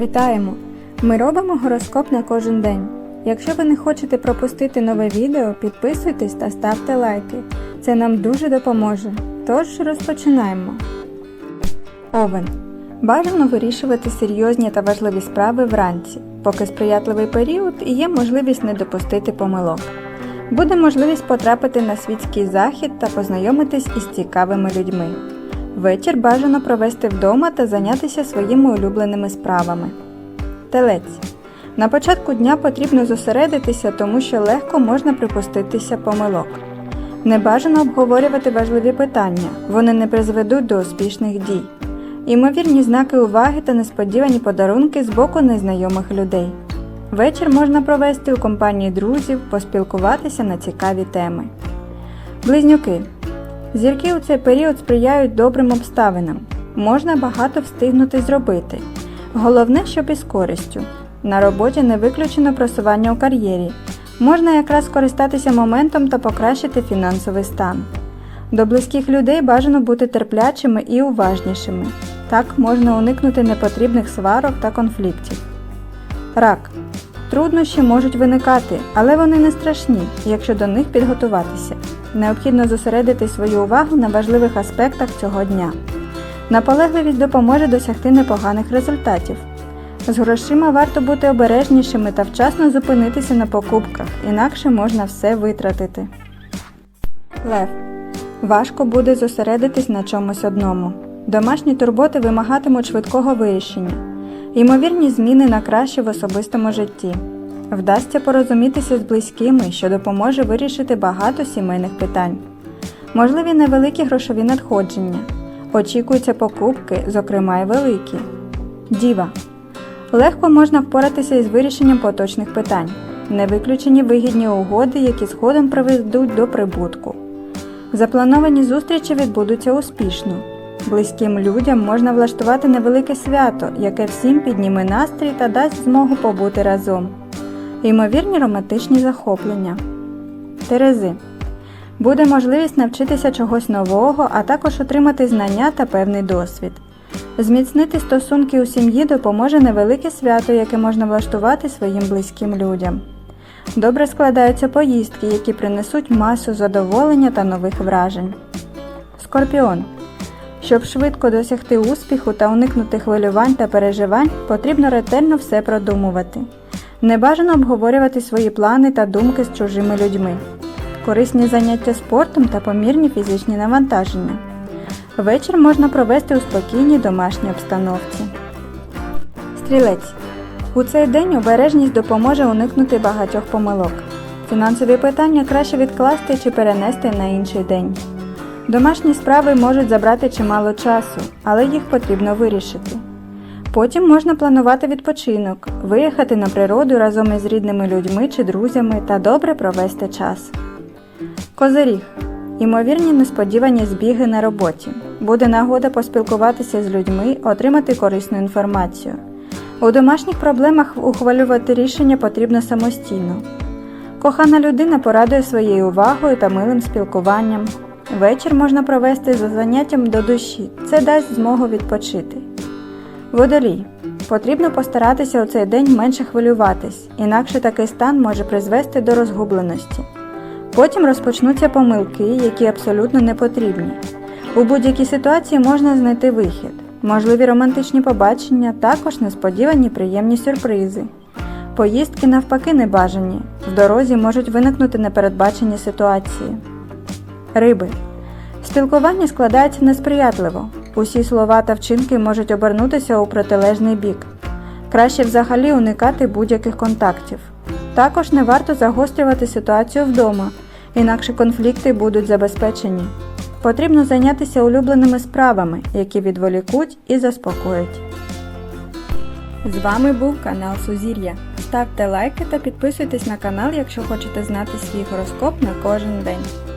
Вітаємо! Ми робимо гороскоп на кожен день. Якщо ви не хочете пропустити нове відео, підписуйтесь та ставте лайки. Це нам дуже допоможе. Тож розпочинаємо. Овен. Бажано вирішувати серйозні та важливі справи вранці, поки сприятливий період і є можливість не допустити помилок. Буде можливість потрапити на світський захід та познайомитись із цікавими людьми. Вечір бажано провести вдома та зайнятися своїми улюбленими справами. Телець. На початку дня потрібно зосередитися, тому що легко можна припуститися помилок. Не бажано обговорювати важливі питання, вони не призведуть до успішних дій. Імовірні знаки уваги та несподівані подарунки з боку незнайомих людей. Вечір можна провести у компанії друзів, поспілкуватися на цікаві теми. Близнюки. Зірки у цей період сприяють добрим обставинам. Можна багато встигнути зробити. Головне, щоб із користю. На роботі не виключено просування у кар'єрі. Можна якраз скористатися моментом та покращити фінансовий стан. До близьких людей бажано бути терплячими і уважнішими. Так можна уникнути непотрібних сварок та конфліктів. Рак. Труднощі можуть виникати, але вони не страшні, якщо до них підготуватися. Необхідно зосередити свою увагу на важливих аспектах цього дня. Наполегливість допоможе досягти непоганих результатів. З грошима варто бути обережнішими та вчасно зупинитися на покупках, інакше можна все витратити. Лев. Важко буде зосередитись на чомусь одному. Домашні турботи вимагатимуть швидкого вирішення. Ймовірні зміни на краще в особистому житті. Вдасться порозумітися з близькими, що допоможе вирішити багато сімейних питань. Можливі невеликі грошові надходження. Очікуються покупки, зокрема й великі. Діва. Легко можна впоратися із вирішенням поточних питань. Не виключені вигідні угоди, які згодом приведуть до прибутку. Заплановані зустрічі відбудуться успішно. Близьким людям можна влаштувати невелике свято, яке всім підніме настрій та дасть змогу побути разом. Ймовірні романтичні захоплення. Терези. Буде можливість навчитися чогось нового, а також отримати знання та певний досвід. Зміцнити стосунки у сім'ї допоможе невелике свято, яке можна влаштувати своїм близьким людям. Добре складаються поїздки, які принесуть масу задоволення та нових вражень. Скорпіон. Щоб швидко досягти успіху та уникнути хвилювань та переживань, потрібно ретельно все продумувати. Не бажано обговорювати свої плани та думки з чужими людьми. Корисні заняття спортом та помірні фізичні навантаження. Вечір можна провести у спокійній домашній обстановці. Стрілець. У цей день обережність допоможе уникнути багатьох помилок. Фінансові питання краще відкласти чи перенести на інший день. Домашні справи можуть забрати чимало часу, але їх потрібно вирішити. Потім можна планувати відпочинок, виїхати на природу разом із рідними людьми чи друзями та добре провести час. Козиріг. Ймовірні несподівані збіги на роботі. Буде нагода поспілкуватися з людьми, отримати корисну інформацію. У домашніх проблемах ухвалювати рішення потрібно самостійно. Кохана людина порадує своєю увагою та милим спілкуванням. Вечір можна провести за заняттям до душі, це дасть змогу відпочити. Водолій. Потрібно постаратися у цей день менше хвилюватись, інакше такий стан може призвести до розгубленості. Потім розпочнуться помилки, які абсолютно не потрібні. У будь-якій ситуації можна знайти вихід, можливі романтичні побачення, також несподівані приємні сюрпризи. Поїздки навпаки небажані, в дорозі можуть виникнути непередбачені ситуації. Риби. Спілкування складається несприятливо. Усі слова та вчинки можуть обернутися у протилежний бік. Краще взагалі уникати будь-яких контактів. Також не варто загострювати ситуацію вдома, інакше конфлікти будуть забезпечені. Потрібно зайнятися улюбленими справами, які відволікуть і заспокоять. З вами був канал Сузір'я. Ставте лайки та підписуйтесь на канал, якщо хочете знати свій гороскоп на кожен день.